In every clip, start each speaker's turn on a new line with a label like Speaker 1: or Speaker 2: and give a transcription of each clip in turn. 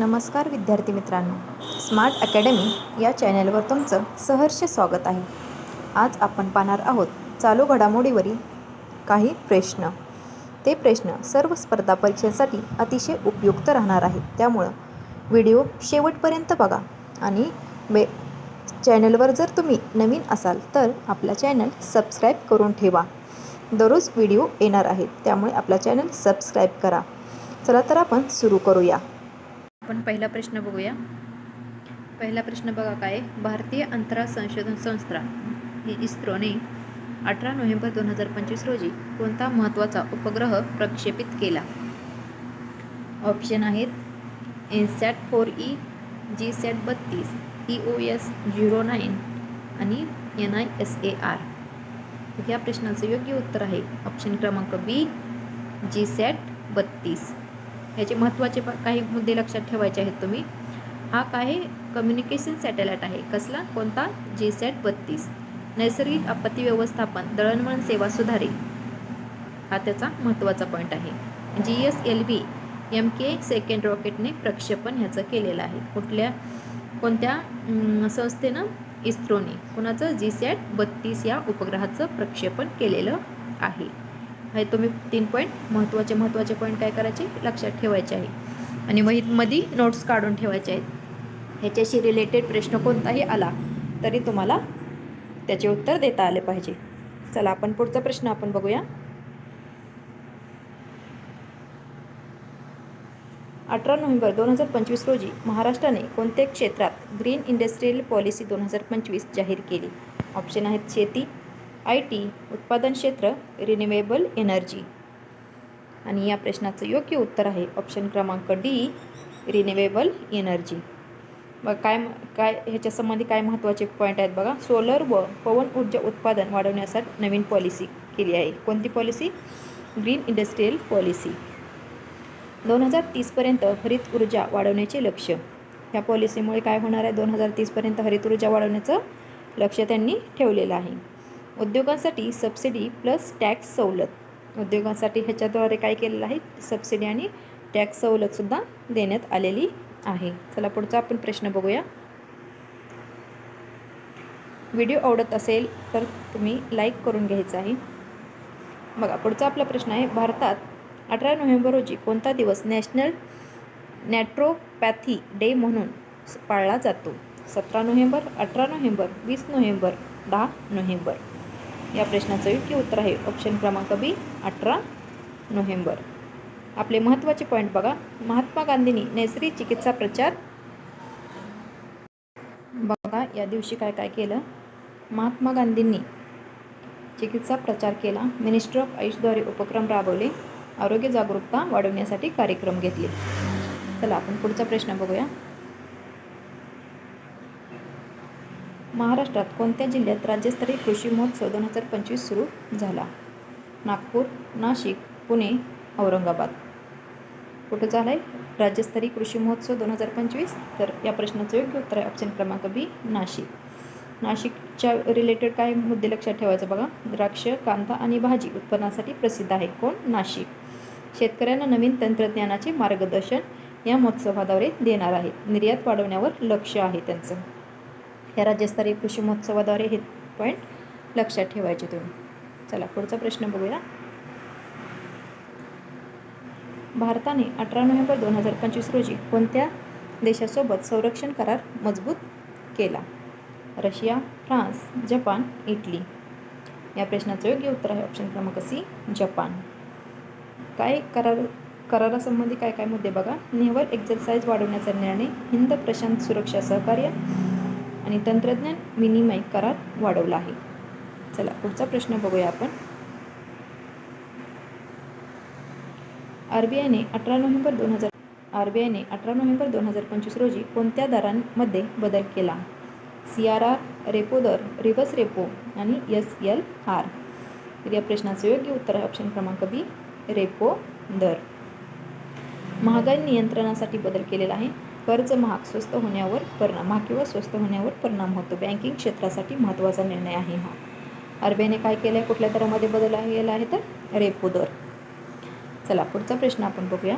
Speaker 1: नमस्कार विद्यार्थी मित्रांनो. स्मार्ट अकॅडमी या चॅनलवर तुमचं सहर्ष स्वागत आहे. आज आपण पाहणार आहोत चालू घडामोडीवरील काही प्रश्न. ते प्रश्न सर्व स्पर्धा परीक्षांसाठी अतिशय उपयुक्त राहणार आहेत. त्यामुळं व्हिडिओ शेवटपर्यंत बघा आणि वे चॅनलवर जर तुम्ही नवीन असाल तर आपला चॅनल सबस्क्राईब करून ठेवा. दररोज व्हिडिओ येणार आहेत. त्यामुळे आपला चॅनल सबस्क्राईब करा. चला तर आपण सुरू करूया. आपण पहिला प्रश्न बघूया. पहिला प्रश्न बघा काय? भारतीय अंतराळ संशोधन संस्था ही इस्रोने अठरा नोव्हेंबर दोन हजार पंचवीस रोजी कोणता महत्त्वाचा उपग्रह प्रक्षेपित केला? ऑप्शन आहेत INSAT four E G SAT बत्तीस E O S zero nine आणि N I S A R. या प्रश्नाचं योग्य उत्तर आहे ऑप्शन क्रमांक बी जी सॅट बत्तीस. ह्याचे महत्त्वाचे काही मुद्दे लक्षात ठेवायचे आहेत तुम्ही. हा काय? कम्युनिकेशन सॅटेलाइट आहे. कसला? कोणता? जी सॅट बत्तीस. नैसर्गिक आपत्ती व्यवस्थापन दळणवळण सेवा सुधारेल हा त्याचा महत्त्वाचा पॉईंट आहे. G S L B M K second रॉकेटने प्रक्षेपण ह्याचं केलेलं आहे. कुठल्या? कोणत्या? संस्थेनं इस्रोने. कोणाचं? जी सॅट बत्तीस या उपग्रहाचं प्रक्षेपण केलेलं आहे. हे तुम्ही तीन पॉईंट महत्त्वाचे महत्त्वाचे पॉईंट काय करायचे? लक्षात ठेवायचे आहे. आणि वहीमध्ये नोट्स काढून ठेवायचे आहेत. ह्याच्याशी रिलेटेड प्रश्न कोणताही आला तरी तुम्हाला त्याचे उत्तर देता आले पाहिजे. चला आपण पुढचा प्रश्न आपण बघूया. अठरा नोव्हेंबर दोन हजार पंचवीस रोजी महाराष्ट्राने कोणत्या क्षेत्रात ग्रीन इंडस्ट्रियल पॉलिसी दोन हजार पंचवीस जाहीर केली? ऑप्शन आहेत शेती आय टी उत्पादन क्षेत्र रिन्युएबल एनर्जी आणि या प्रश्नाचं योग्य उत्तर आहे ऑप्शन क्रमांक डी रिन्युएबल एनर्जी बघ काय काय ह्याच्या संबंधी काय महत्त्वाचे पॉईंट आहेत बघा. सोलर व पवन ऊर्जा उत्पादन वाढवण्यासाठी नवीन पॉलिसी केली आहे. कोणती पॉलिसी ग्रीन इंडस्ट्रियल पॉलिसी दोन हजार तीसपर्यंत हरित ऊर्जा वाढवण्याचे लक्ष ह्या पॉलिसीमुळे काय होणार आहे? दोन हजार तीसपर्यंत हरित ऊर्जा वाढवण्याचं लक्ष त्यांनी ठेवलेलं आहे. उद्योगांसाठी सबसिडी प्लस टॅक्स सवलत. उद्योगांसाठी ह्याच्याद्वारे काय केलेलं आहे? सबसिडी आणि टॅक्स सवलतसुद्धा देण्यात आलेली आहे. चला पुढचा आपण प्रश्न बघूया. व्हिडिओ आवडत असेल तर तुम्ही लाईक करून घ्यायचा आहे. बघा पुढचा आपला प्रश्न आहे. भारतात अठरा नोव्हेंबर रोजी कोणता दिवस नॅशनल नॅट्रोपॅथी डे म्हणून पाळला जातो? सतरा नोव्हेंबर अठरा नोव्हेंबर वीस नोव्हेंबर दहा नोव्हेंबर. या प्रश्नाचं योग्य उत्तर आहे. ऑप्शन क्रमांक बी अठरा नोव्हेंबर. आपले महत्त्वाचे पॉईंट बघा. महात्मा गांधींनी नैसर्गिक चिकित्सा प्रचार बघा या दिवशी काय काय केलं? महात्मा गांधींनी चिकित्सा प्रचार केला. मिनिस्टर ऑफ आयुषद्वारे उपक्रम राबवले. आरोग्य जागरूकता वाढवण्यासाठी कार्यक्रम घेतले. चला आपण पुढचा प्रश्न बघूया. महाराष्ट्रात कोणत्या जिल्ह्यात राज्यस्तरीय कृषी महोत्सव दोन हजार पंचवीस सुरू झाला? नागपूर नाशिक पुणे औरंगाबाद. कुठं झाला आहे राज्यस्तरीय कृषी महोत्सव दोन हजार पंचवीस? तर या प्रश्नाचं योग्य उत्तर आहे ऑप्शन क्रमांक बी नाशिक. नाशिकच्या रिलेटेड काय मुद्दे लक्षात ठेवायचं बघा? द्राक्ष कांदा आणि भाजी उत्पन्नासाठी प्रसिद्ध आहे कोण? नाशिक. शेतकऱ्यांना नवीन तंत्रज्ञानाचे मार्गदर्शन या महोत्सवाद्वारे देणार आहे निर्यात वाढवण्यावर लक्ष आहे त्यांचं. या राज्यस्तरीय कृषी महोत्सवाद्वारे हे पॉईंट लक्षात ठेवायचे तुम्ही. चला पुढचा प्रश्न बघूया. भारताने अठरा नोव्हेंबर दोन हजार पंचवीस रोजी कोणत्या देशासोबत संरक्षण करार मजबूत केला? Russia France Japan Italy. या प्रश्नाचं योग्य उत्तर आहे ऑप्शन क्रमांक सी जपान. काय करार करारासंबंधी काय काय मुद्दे बघा. नेव्हल एक्झरसाइज वाढवण्याचा निर्णय हिंद प्रशांत सुरक्षा सहकार्य आणि तंत्रज्ञान विनिमय करार वाढवला आहे. चला पुढचा प्रश्न बघूया आपण. आर बी आयने अठरा नोव्हेंबर दोन हजार आर बी आयने अठरा नोव्हेंबर दोन हजार पंचवीस रोजी कोणत्या दरांमध्ये बदल केला? सी आर आर रेपो दर रिव्हर्स रेपो आणि एस एल आर तर या प्रश्नाचं योग्य उत्तर आहे ऑप्शन क्रमांक बी रेपो दर. महागाई नियंत्रणासाठी बदल केलेला आहे. कर्ज महाग स्वस्त होण्यावर परिणाम महाग किंवा स्वस्त होण्यावर परिणाम होतो. बँकिंग क्षेत्रासाठी महत्त्वाचा निर्णय आहे हा. आरबीआयने काय केलं आहे कुठल्या दरामध्ये बदल गेला आहे तर? रेपो दर. चला पुढचा प्रश्न आपण बघूया.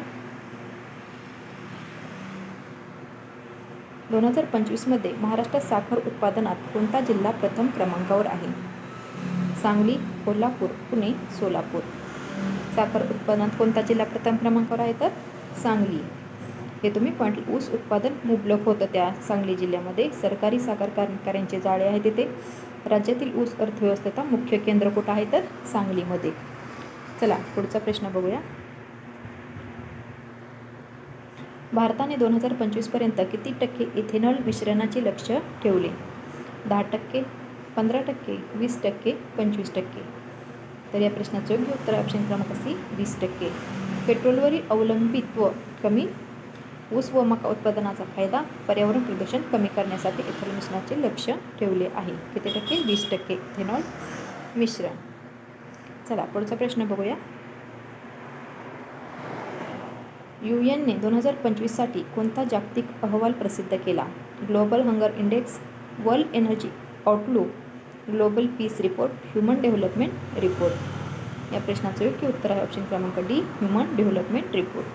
Speaker 1: दोन हजार पंचवीसमध्ये महाराष्ट्रात साखर उत्पादनात कोणता जिल्हा प्रथम क्रमांकावर आहे? सांगली कोल्हापूर पुणे सोलापूर. साखर उत्पादनात कोणता जिल्हा प्रथम क्रमांकावर आहे तर? सांगली. हे तुम्ही पण ऊस उत्पादन मुबलक होतं त्या सांगली जिल्ह्यामध्ये. सरकारी साखर कारखान्यांचे जाळे आहे तिथे. राज्यातील ऊस अर्थव्यवस्थेचा मुख्य केंद्र कुठं आहे तर सांगलीमध्ये. चला पुढचा प्रश्न बघूया. भारताने दोन हजार पंचवीसपर्यंत किती टक्के इथेनॉल मिश्रणाचे लक्ष ठेवले? दहा टक्के पंधरा टक्के वीस टक्के पंचवीस टक्के. तर या प्रश्नाचं योग्य उत्तर ऑप्शन क्रमांक सी वीस टक्के. पेट्रोलवरील अवलंबित्व कमी ऊस व मका उत्पादनाचा फायदा पर्यावरण प्रदूषण कमी करण्यासाठी इथेनॉल मिश्रणाचे लक्ष ठेवले आहे. किती टक्के? वीस टक्के. इथेनॉल मिश्रण. चला पुढचा प्रश्न बघूया. यू एनने दोन हजार पंचवीससाठी कोणता जागतिक अहवाल प्रसिद्ध केला? Global hunger index world energy outlook global peace report human development report. या प्रश्नाचं योग्य उत्तर आहे ऑप्शन क्रमांक डी ह्युमन डेव्हलपमेंट रिपोर्ट.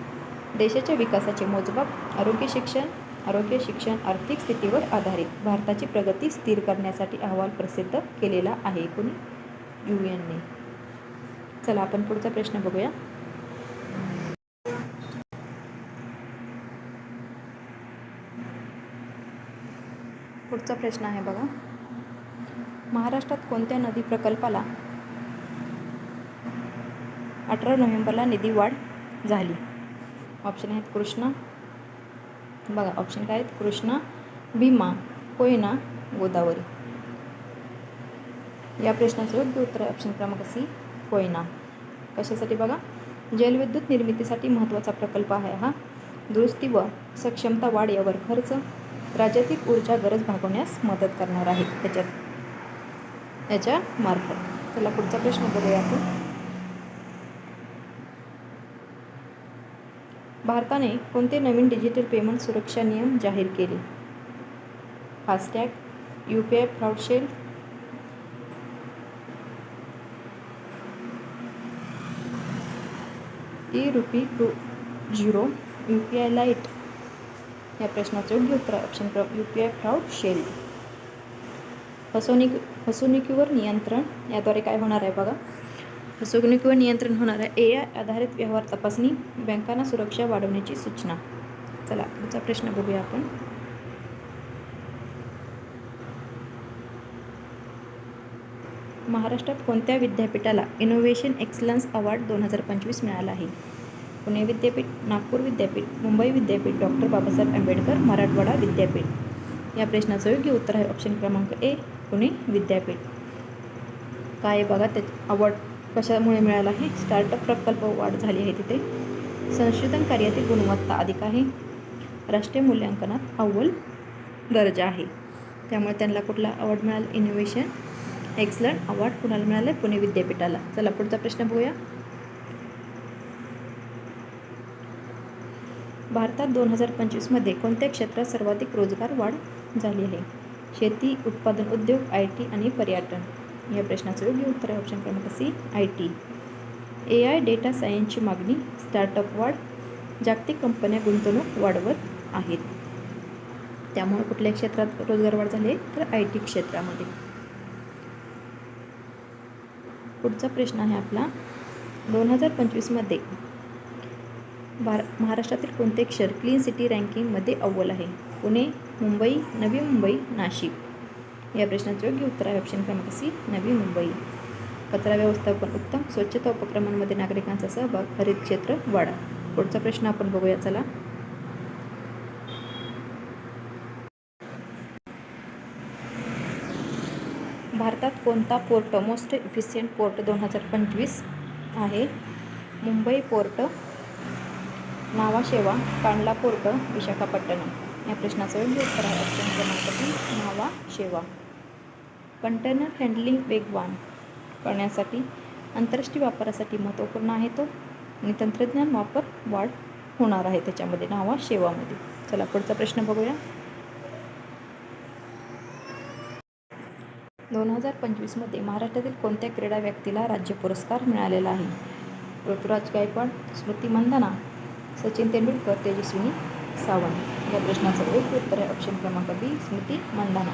Speaker 1: देशाच्या विकासाचे मोजमाप आरोग्य शिक्षण आरोग्य शिक्षण आर्थिक स्थितीवर आधारित भारताची प्रगती स्थिर करण्यासाठी अहवाल प्रसिद्ध केलेला आहे कोणी यू एनने चला आपण पुढचा प्रश्न बघूया. पुढचा प्रश्न आहे बघा. महाराष्ट्रात कोणत्या नदी प्रकल्पाला अठरा नोव्हेंबरला निधी वाढ झाली? ऑप्शन आहेत कृष्णा. बघा ऑप्शन काय आहेत? कृष्णा भीमा कोयना गोदावरी. या प्रश्नाचं योग्य उत्तर आहे ऑप्शन क्रमांक सी कोयना. कशासाठी बघा? जलविद्युत निर्मितीसाठी महत्त्वाचा प्रकल्प आहे हा. दुरुस्ती व सक्षमता वाढ यावर खर्च. राज्यातील ऊर्जा गरज भागवण्यास मदत करणार आहे. त्याच्यात याच्या मार्फत. चला पुढचा प्रश्न बघूया आपण. भारताने कोणते नवीन डिजिटल पेमेंट सुरक्षा नियम जाहीर केले? FASTag U P I fraud shell E rupee two zero U P I lite या प्रश्नाचं योग्य उत्तर ऑप्शन क्र. U P I fraud shell फसवणूक फसवणुकीवर नियंत्रण याद्वारे काय होणार आहे बघा? फसवणुकीवर नियंत्रण होणाऱ्या ए आय आधारित व्यवहार तपासणी बँकांना सुरक्षा वाढवण्याची सूचना. चला पुढचा प्रश्न बघूया आपण. महाराष्ट्रात कोणत्या विद्यापीठाला इनोव्हेशन एक्सलन्स अवॉर्ड दोन हजार पंचवीस मिळाला आहे? पुणे विद्यापीठ नागपूर विद्यापीठ मुंबई विद्यापीठ डॉक्टर बाबासाहेब आंबेडकर मराठवाडा विद्यापीठ. या प्रश्नाचं योग्य उत्तर आहे ऑप्शन क्रमांक ए पुणे विद्यापीठ. काय बघा त्या अवॉर्ड कशामुळे मिळाला आहे? स्टार्टअप प्रकल्प वाढ झाली आहे तिथे. संशोधन कार्यातील गुणवत्ता अधिक आहे. राष्ट्रीय मूल्यांकनात अव्वल दर्जा आहे. त्यामुळे त्यांना कुठला अवॉर्ड मिळाला? इनोव्हेशन एक्सलंट अवॉर्ड कुणाला मिळाला आहे पुणे विद्यापीठाला. चला पुढचा प्रश्न बघूया. भारतात दोन हजार पंचवीसमध्ये कोणत्या क्षेत्रात सर्वाधिक रोजगार वाढ झाली आहे? शेती उत्पादन उद्योग आय टी आणि पर्यटन. या प्रश्नाचं योग्य उत्तर आहे ऑप्शन क्रमांक C I T A I data सायन्सची मागणी स्टार्टअप वाढ जागतिक कंपन्या गुंतवणूक वाढवत आहेत. त्यामुळे कुठल्या क्षेत्रात रोजगार वाढ झाली तर आय टी क्षेत्रामध्ये. पुढचा प्रश्न आहे आपला. दोन हजार पंचवीसमध्ये भार महाराष्ट्रातील कोणते क्षेत्र क्लीन सिटी रँकिंगमध्ये अव्वल आहे? पुणे मुंबई नवी मुंबई नाशिक. या प्रश्नाचं योग्य उत्तर आहे ऑप्शन क्रमांक सी नवी मुंबई. कचरा व्यवस्थापन उत्तम स्वच्छता उपक्रमांमध्ये नागरिकांचा सहभाग हरित क्षेत्र वाढा पुढचा प्रश्न आपण बघूया चला. भारतात कोणता पोर्ट मोस्ट इफिशियंट पोर्ट दोन हजार पंचवीस आहे? Mumbai port Nhava Sheva Kandla port Visakhapatnam. या प्रश्नाचं योग्य उत्तर आहे. ऑप्शन क्रमांक तीन नावा शेवा. कंटेनर हँडलिंग वेगवान करण्यासाठी आंतरराष्ट्रीय वापरासाठी महत्त्वपूर्ण आहे तो. आणि तंत्रज्ञान वापर वाढ होणार आहे त्याच्यामध्ये नावा शेवामध्ये. चला पुढचा प्रश्न बघूया. दोन हजार पंचवीसमध्ये महाराष्ट्रातील कोणत्या क्रीडा व्यक्तीला राज्य पुरस्कार मिळालेला आहे? ऋतुराज गायकवाड स्मृती मंदना सचिन तेंडुलकर तेजस्विनी सावंत. या प्रश्नाचं एक उत्तर आहे. ऑप्शन क्रमांक बी स्मृती मंदाना.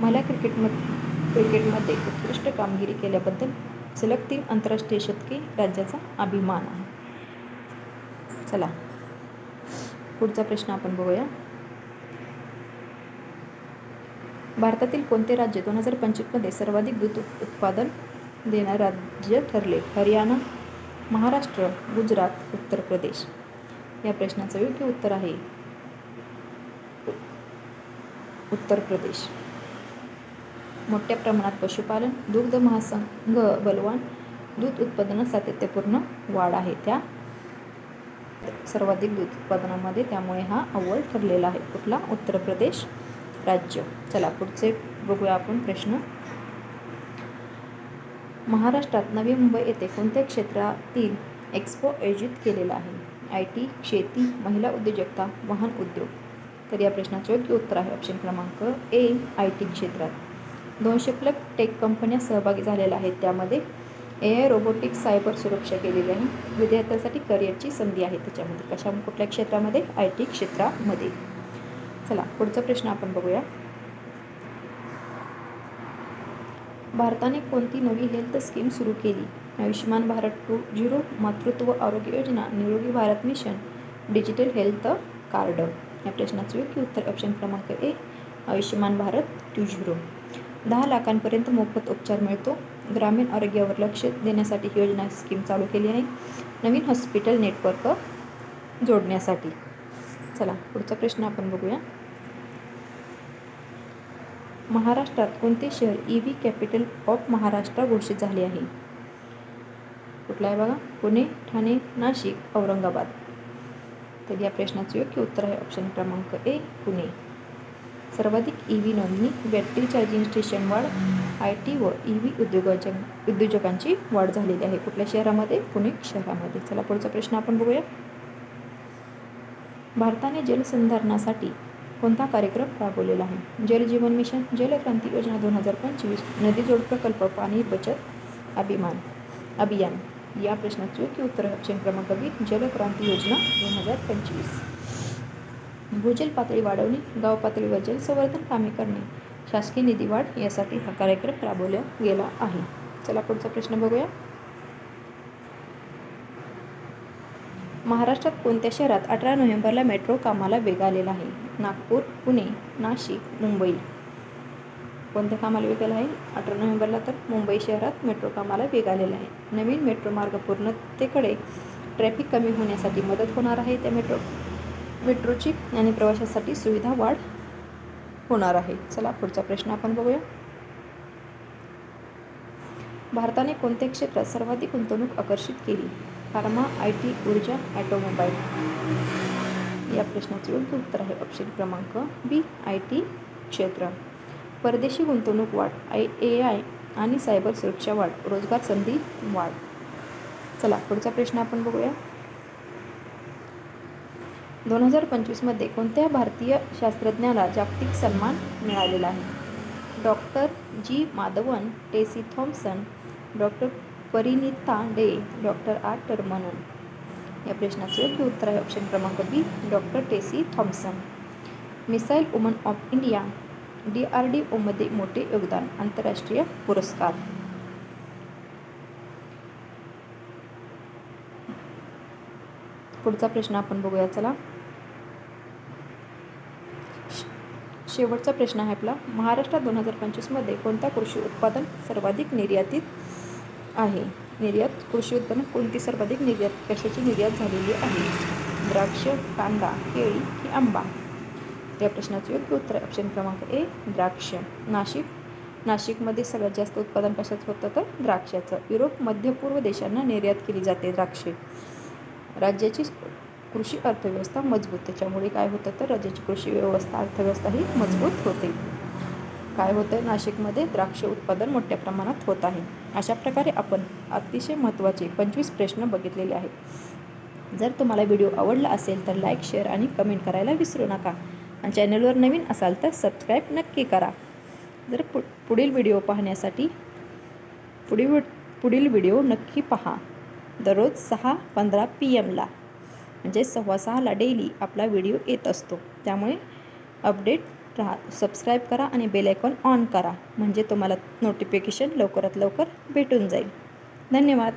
Speaker 1: महिला क्रिकेटमध्ये क्रिकेटमध्ये उत्कृष्ट कामगिरी केल्याबद्दल सलग तीन आंतरराष्ट्रीय शतके राज्याचा अभिमान आहे. चला पुढचा प्रश्न आपण बघूया. भारतातील कोणते राज्य दोन हजार पंचवीसमध्ये सर्वाधिक दूध उत्पादन देणारे राज्य ठरले? हरियाणा महाराष्ट्र गुजरात उत्तर प्रदेश. या प्रश्नाचं योग्य उत्तर आहे. उत्तर प्रदेश. मोठ्या प्रमाणात पशुपालन दुग्ध महासंघ बलवान दूध उत्पादनात सातत्यपूर्ण वाढ आहे. त्या सर्वाधिक दूध उत्पादनामध्ये त्यामुळे हा अव्वल ठरलेला आहे. कुठला? उत्तर प्रदेश राज्य. चला पुढचे बघूया आपण प्रश्न. महाराष्ट्रात नवी मुंबई येथे कोणत्या क्षेत्रातील एक्स्पो आयोजित केलेला आहे? आय टी शेती महिला उद्योजकता वाहन उद्योग. तर या प्रश्नाचे योग्य उत्तर आहे ऑप्शन क्रमांक ए आय टी क्षेत्रात. दोनशे प्लग टेक कंपन्या सहभागी झालेल्या आहेत. त्यामध्ये ए आय रोबोटिक्स सायबर सुरक्षा केलेली आहे. विद्यार्थ्यांसाठी करिअरची संधी आहे. त्याच्यामध्ये कशा कुठल्या क्षेत्रामध्ये? आय टी क्षेत्रामध्ये. चला पुढचा प्रश्न आपण बघूया. भारताने कोणती नवी हेल्थ स्कीम सुरू केली? आयुष्यमान भारत टू झिरो मातृत्व आरोग्य योजना निरोगी Bharat mission digital health card. या प्रश्नाचं योग्य उत्तर ऑप्शन क्रमांक A Ayushman Bharat two zero दहा लाखांपर्यंत मोफत उपचार मिळतो. ग्रामीण आरोग्यावर लक्ष देण्यासाठी ही योजना स्कीम चालू केली आहे. नवीन हॉस्पिटल नेटवर्क जोडण्यासाठी. चला पुढचा प्रश्न आपण बघूया. महाराष्ट्रात कोणते शहर E V capital of Maharashtra घोषित झाले आहे? कुठला आहे बघा? पुणे ठाणे नाशिक औरंगाबाद. तर या प्रश्नाचे योग्य उत्तर आहे ऑप्शन क्रमांक ए पुणे. सर्वाधिक ई व्ही नोंदणी बॅटरी चार्जिंग स्टेशन वाढ आय टी व ई व्ही उद्योगाच्या उद्योजकांची वाढ झालेली आहे. कुठल्या शहरामध्ये? पुणे शहरामध्ये. चला पुढचा प्रश्न आपण बघूया. भारताने जलसंधारणासाठी कोणता कार्यक्रम राबवलेला आहे? जलजीवन मिशन जलक्रांती योजना दोन हजार पंचवीस नदी जोड प्रकल्प पाणी बचत अभिमान अभियान. या प्रश्नाचं योग्य उत्तर ऑप्शन क्रमांक बी जलक्रांती योजना दोन हजार पंचवीस. भूजल पातळी वाढवणे गाव पातळीवर जलसंवर्धन कामे करणे शासकीय निधी वाढ यासाठी हा कार्यक्रम राबवला गेला आहे. चला पुढचा प्रश्न बघूया. महाराष्ट्रात कोणत्या शहरात अठरा नोव्हेंबरला मेट्रो कामाला वेग आलेला आहे? नागपूर पुणे नाशिक मुंबई. कोणत्या कामाला वेग आला आहे? अठरा नोव्हेंबरला तर मुंबई शहरात मेट्रो कामाला वेग आलेला आहे. नवीन मेट्रो मार्ग पूर्णतेकडे ट्रॅफिक कमी होण्यासाठी मदत होणार आहे त्या मेट्रो मेट्रोची आणि प्रवाशासाठी सुविधा वाढ होणार आहे. चला पुढचा प्रश्न आपण बघूया. भारताने कोणत्या क्षेत्रात सर्वाधिक गुंतवणूक आकर्षित केली? फार्मा आय टी ऊर्जा ॲटोमोबाईल या प्रश्नाचे योग्य उत्तर आहे ऑप्शन क्रमांक बी आय टी क्षेत्र. परदेशी गुंतवणूक वाढ आय ए आय आणि सायबर सुरक्षा वाढ रोजगार संधी वाढ. चला पुढचा प्रश्न आपण बघूया. दोन हजार पंचवीसमध्ये कोणत्या भारतीय शास्त्रज्ञाला जागतिक सन्मान मिळालेला आहे? Doctor G Madhavan Tessy Thomson doctor Parinita De doctor R टर्मनन या प्रश्नाचे योग्य उत्तर आहे ऑप्शन क्रमांक B doctor Tessy Thomson missile woman of India D R D ओमध्ये मोठे योगदान आंतरराष्ट्रीय पुरस्कार. पुढचा प्रश्न आपण बघूया चला. शेवटचा प्रश्न आहे आपला. महाराष्ट्रात दोन हजार पंचवीसमध्ये कोणता कृषी उत्पादन सर्वाधिक निर्यातीत आहे? निर्यात कृषी उत्पन्न कोणती सर्वाधिक निर्यात कशाची निर्यात झालेली आहे? द्राक्ष कांदा केळी की आंबा? या प्रश्नाचे योग्य उत्तर ऑप्शन क्रमांक ए द्राक्ष. नाशिक. नाशिकमध्ये सगळ्यात जास्त उत्पादन कशाचं होतं तर द्राक्षाचं. युरोप मध्य पूर्व देशांना निर्यात केली जाते द्राक्षे. राज्याची कृषी अर्थव्यवस्था मजबूत. त्याच्यामुळे काय होतं तर राज्याची कृषी व्यवस्था अर्थव्यवस्था ही मजबूत होते. काय होतं? नाशिकमध्ये द्राक्ष उत्पादन मोठ्या प्रमाणात होत आहे. अशा प्रकारे आपण अतिशय महत्त्वाचे पंचवीस प्रश्न बघितलेले आहेत. जर तुम्हाला व्हिडिओ आवडला असेल तर लाईक शेअर आणि कमेंट करायला विसरू नका. आणि चॅनलवर नवीन असाल तर सबस्क्राईब नक्की करा. जर पु पुढील व्हिडिओ पाहण्यासाठी पुढील पुढील व्हिडिओ नक्की पहा. दररोज सहा पंधरा पी एमला म्हणजे सव्वा सहाला डेली आपला व्हिडिओ येत असतो. त्यामुळे अपडेट राहा सबस्क्राईब करा आणि बेलायकॉन ऑन करा म्हणजे तुम्हाला नोटिफिकेशन लवकरात लवकर भेटून जाईल. धन्यवाद.